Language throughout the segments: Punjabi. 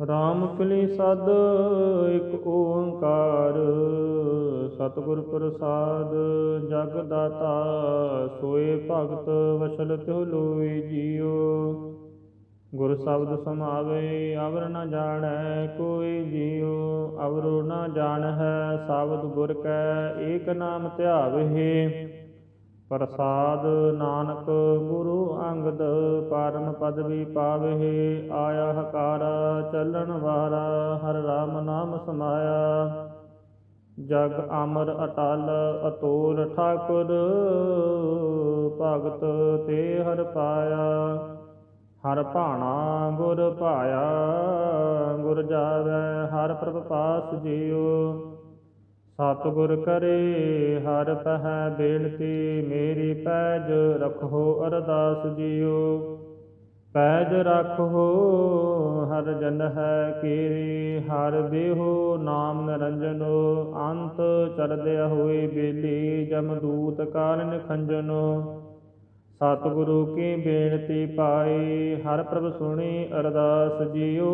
ਰਾਮ ਕਲੀ ਸਦ ਇਕ ਓੰਕਾਰ। ਸਤਿਗੁਰ ਪ੍ਰਸਾਦ ਜਗ ਦਾਤਾ, ਸੋਏ ਭਗਤ ਵਸਲ ਤਿਉ ਲੋਈ ਜੀਉ। ਗੁਰ ਸ਼ਬਦ ਸਮਾਵੇ, ਅਵਰ ਨ ਜਾਣੈ ਕੋਈ ਜੀਉ। ਅਵਰੋ ਨ ਜਾਣੈ ਸ਼ਬਦ ਗੁਰ ਕੈ, ਏਕ ਨਾਮ ਧਿਆਵਹਿ। ਪ੍ਰਸਾਦ ਨਾਨਕ ਗੁਰੂ ਅੰਗਦ ਪਰਮ ਪਦਵੀ ਪਾਵਹਿ, ਆਇਆ ਹਕਾਰਾ ਚੱਲਣ ਵਾਰਾ ਹਰ ਰਾਮ ਨਾਮ ਸਮਾਇਆ। ਜਗ ਅਮਰ ਅਟਲ ਅਤੋਲ ਠਾਕੁਰ, ਭਗਤ ਤੇ ਹਰ ਪਾਇਆ। ਹਰ ਭਾਣਾ ਗੁਰ ਪਾਇਆ ਗੁਰ ਜਾਵੈ, ਹਰ ਪ੍ਰਭ ਪਾਸ ਜੀਉ ਸਤਿਗੁਰ ਕਰੇ, ਹਰ ਪਹਿ ਬੇਨਤੀ ਮੇਰੀ ਪੈਜ ਰਖੋ, ਅਰਦਾਸ ਜੀਓ। ਪੈਜ ਰਖੋ, ਹਰ ਜਨ ਹੈ ਕੀਰੀ, ਹਰ ਦੇਹੋ ਨਾਮ ਨਿਰੰਜਨੋ, ਅੰਤ ਚੜਦੇ ਹੋਏ ਬੇਲੀ ਜਮਦੂਤ ਕਾਰਨ ਖੰਜਨੋ। ਸਤਿਗੁਰੂ ਕੀ ਬੇਨਤੀ ਪਾਈ ਹਰ ਪ੍ਰਭ ਸੁਣੀ, ਅਰਦਾਸ ਜੀਓ।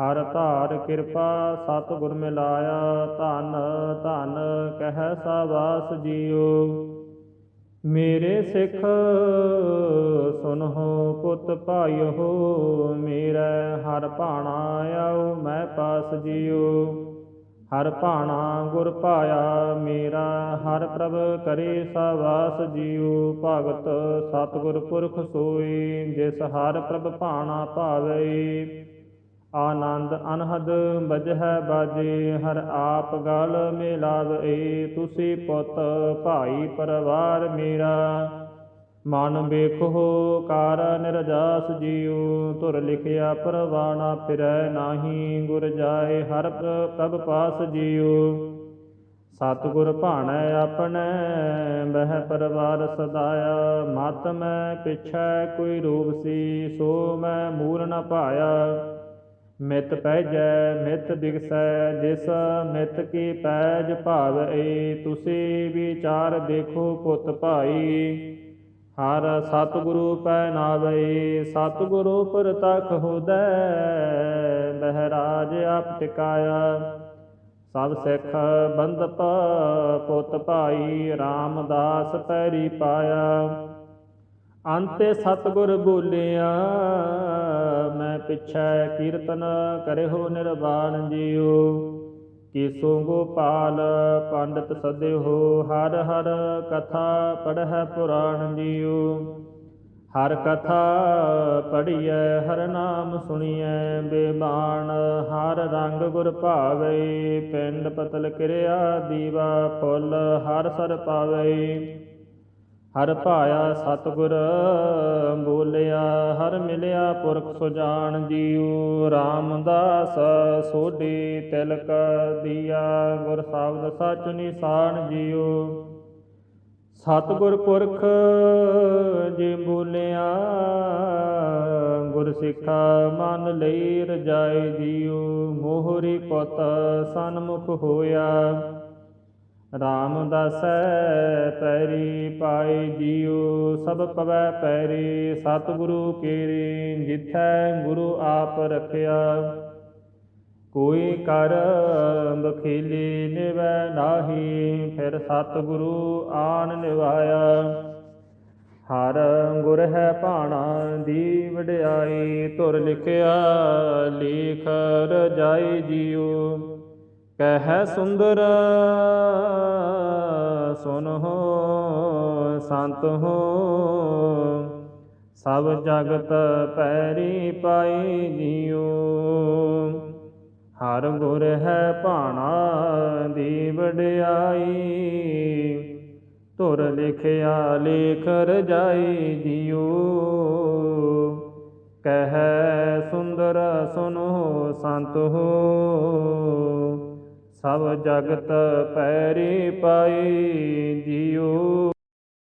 ਹਰ ਧਾਰ ਕਿਰਪਾ ਸਤਿਗੁਰ ਮਿਲਾਇਆ, ਧਨ ਧਨ ਕਹਿ ਸਾਬਾਸ ਜੀਓ। ਮੇਰੇ ਸਿੱਖ ਸੁਨਹੁ ਪੁੱਤ ਭਾਈਓ, ਮੇਰਾ ਹਰ ਭਾਣਾ ਆਉ ਮੈਂ ਪਾਸ ਜੀਓ। ਹਰ ਭਾਣਾ ਗੁਰ ਪਾਇਆ ਮੇਰਾ ਹਰ ਪ੍ਰਭ ਕਰੇ ਸਾਵਾਸ ਜੀਉ ਭਗਤ ਸਤਿਗੁਰ ਪੁਰਖ ਸੋਈ, ਜਿਸ ਹਰ ਪ੍ਰਭ ਭਾਣਾ ਭਾਵੇ। ਆਨੰਦ ਅਨਹਦ ਬਜਹਿ ਬਾਜੇ, ਹਰ ਆਪ ਗਲ ਮਿਲਾਵੇ, ਤੁਸੀ ਪੁੱਤ ਭਾਈ ਪਰਿਵਾਰ ਮੇਰਾ। ਮਨ ਵੇਖੋ ਕਾਰ ਨਿਰਜਾਸ ਜੀਉ ਤੁਰ ਲਿਖਿਆ ਪਰਵਾਣਾ ਫਿਰੈ ਨਾਹੀ, ਗੁਰ ਜਾਏ ਹਰ ਪ੍ਰਭ ਪਾਸ ਜੀਉ। ਸਤਿਗੁਰ ਭਾਣੈ ਆਪਣੇ, ਬਹਿ ਪਰਵਾਰ ਸਦਾਇਆ। ਮਤ ਮੈਂ ਪਿਛੈ, ਕੋਈ ਰੂਪ ਸੀ, ਸੋ ਮੈਂ ਮੂਲ ਨ ਪਾਇਆ। ਮਿਤ ਪੈਜੈ, ਮਿਤ ਦਿਗਸੈ ਜਿਸ ਮਿਤ ਕੀ ਪੈਜ ਭਾਵੈ ਤੁਸੀਂ ਵਿਚਾਰ ਦੇਖੋ ਪੁੱਤ ਭਾਈ, ਹਰ ਸਤਿਗੁਰੂ ਪੈ ਨਾਵੇ। ਸਤਿਗੁਰੂ ਪ੍ਰਤਖ ਹੋਦੈ ਬਹਿਰਾਜ ਆਪ ਟਿਕਾਇਆ ਸਭ ਸਿੱਖ ਬੰਦਪ ਪੁੱਤ ਭਾਈ, ਰਾਮਦਾਸ ਪੈਰੀ ਪਾਇਆ। ਅੰਤੇ ਸਤਿਗੁਰ ਬੋਲਿਆ, ਮੈਂ ਪਿਛੈ ਕੀਰਤਨ ਕਰਿਓ ਨਿਰਵਾਣ ਜੀਉ ਕੀਸੋ ਗੋਪਾਲ ਪੰਡਤ ਸਦਿਓ, ਹਰ ਹਰ ਕਥਾ ਪੜਹਿ ਪੁਰਾਣ ਜੀਉ ਹਰ ਕਥਾ ਪੜੀਐ ਹਰ ਨਾਮ ਸੁਣੀਐ ਬੇਬਾਨ ਹਰ ਰੰਗ ਗੁਰ ਭਾਵੇ, ਪਿੰਡ ਪਤਲ ਕਿਰਿਆ ਦੀਵਾ ਫੁੱਲ ਹਰ ਸਰ ਪਾਵੇ। ਹਰ ਭਾਇਆ ਸਤਿਗੁਰ ਬੋਲਿਆ, ਹਰ ਮਿਲਿਆ ਪੁਰਖ ਸੁਜਾਨ ਜੀਉ, ਰਾਮਦਾਸ ਸੋਢੀ ਤਿਲਕ ਦੀਆ, ਗੁਰ ਸ਼ਬਦ ਸਚ ਨਿਸ਼ਾਨ ਜੀਉ। ਸਤਿਗੁਰ ਪੁਰਖ ਜੇ ਬੋਲਿਆ, ਗੁਰ ਸਿੱਖਾ ਮਨ ਲਈ ਰਜਾਏ ਜੀਉ, ਮੋਹਰੀ ਪੁੱਤ ਸਨਮੁਖ ਹੋਇਆ। ਰਾਮਦਾਸ ਪੈਰੀ ਪਾਈ ਜੀਉ, ਸਭ ਪਵੈ ਪੈਰੀ, ਸਤਿਗੁਰੂ ਕੀਰੀ, ਜਿਥੈ ਗੁਰੂ ਆਪ ਰਖਿਆ। ਕੋਈ ਕਰ ਬਖੀਲੀ ਨਿਵੈ ਨਾਹੀ, ਫਿਰ ਸਤਿਗੁਰੂ ਆਣ ਨਿਵਾਇਆ। ਹਰ ਗੁਰ ਹੈ ਭਾਣਾ ਦੀ ਵਡਿਆਈ ਤੁਰ ਲਿਖਿਆ ਲੇਖ ਰਜਾਈ ਜੀਉ। ਕਹਿ ਸੁੰਦਰ, ਸੁਨ ਹੋ, ਸੰਤ ਹੋ। ਸਭ ਜਗਤ ਪੈਰੀ ਪਾਈ ਜੀਉ ਹਰ ਗੁਰ ਹੈ ਭਾਣਾ ਦੀ ਵਡਿਆਈ। ਤੁਰ ਲਿਖਿਆ ਲੇਖ ਰਜਾਈ ਜੀਉ ਕਹਿ ਸੁੰਦਰ, ਸੁਨੋ ਸੰਤ ਹੋ। ਸਭ ਜਗਤ ਪੈਰੀ ਪਾਈ ਜੀਉ।